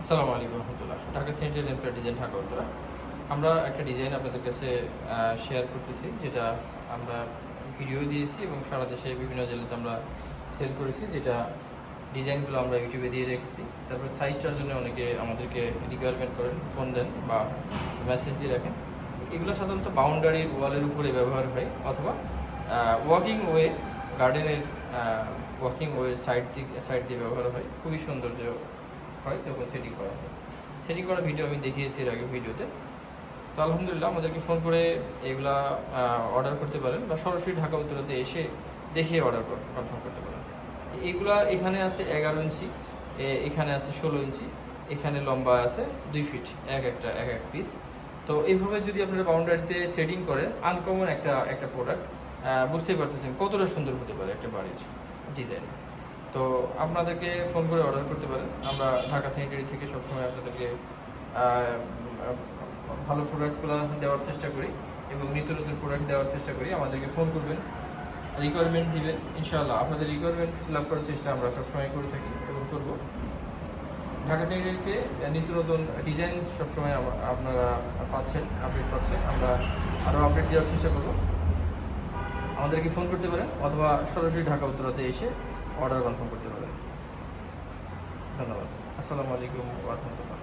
আসসালামু আলাইকুম রহমতুল্লাহ। Dhaka central employ design Dhaka Uttara. আমরা একটা ডিজাইন আপনাদের কাছে শেয়ার করতেছি, যেটা আমরা ভিডিও দিয়েছি এবং সারা দেশে বিভিন্ন জেলাতে আমরা সেল করেছি, যেটা ডিজাইনগুলো আমরা ইউটিউবে দিয়ে রেখেছি। তারপর সাইজটার জন্য অনেকে আমাদেরকে রিকোয়ারমেন্ট করেন ফোন দেন বা মেসেজ দিয়ে রাখেন। এগুলো সাধারণত বাউন্ডারির ওয়ালের উপরে ব্যবহার হয়, অথবা ওয়াকিং ওয়ে গার্ডেনের ওয়াকিং ওয়ে সাইড দিক সাইড দিয়ে ব্যবহার হয়। খুবই সৌন্দর্য হয় তখন সেটিং করা হয়। সেটিং করা ভিডিও আমি দেখিয়েছি এর আগে ভিডিওতে তো। আলহামদুলিল্লাহ আমাদেরকে ফোন করে এগুলা অর্ডার করতে পারেন বা সরাসরি ঢাকা উত্তরাতে এসে দেখে অর্ডার কনফার্ম করতে পারেন। এগুলা এখানে আছে এগারো ইঞ্চি এখানে আছে ষোলো ইঞ্চি, এখানে লম্বা আছে দুই ফিট এক একটা, এক এক পিস তো এইভাবে যদি আপনারা বাউন্ডারিতে সেটিং করেন আনকমন একটা একটা প্রোডাক্ট বুঝতেই পারতেছেন কতটা সুন্দর হতে পারে একটা বাড়ির ডিজাইন তো আপনাদেরকে ফোন করে অর্ডার করতে পারেন। আমরা ঢাকা সেনিটারি থেকে সবসময় আপনাদেরকে ভালো প্রোডাক্টগুলো দেওয়ার চেষ্টা করি এবং নিত্য নতুন প্রোডাক্ট দেওয়ার চেষ্টা করি। আমাদেরকে ফোন করবেন রিকোয়ারমেন্ট দিবেন, ইনশাআল্লাহ। আপনাদের রিকোয়ারমেন্ট ফিল আপ করার চেষ্টা আমরা সবসময় করে থাকি এবং করব। ঢাকা সেনিটারিতে নিত্য নতুন ডিজাইন সবসময় আপনারা পাচ্ছেন আপডেট পাচ্ছেন। আমরা আরও আপডেট দেওয়ার চেষ্টা করব। আমাদেরকে ফোন করতে পারেন অথবা সরাসরি ঢাকা উত্তরাতে এসে অর্ডার কনফার্ম করতে পারেন ধন্যবাদ। আসসালামু আলাইকুম রহমতুল্লাহ।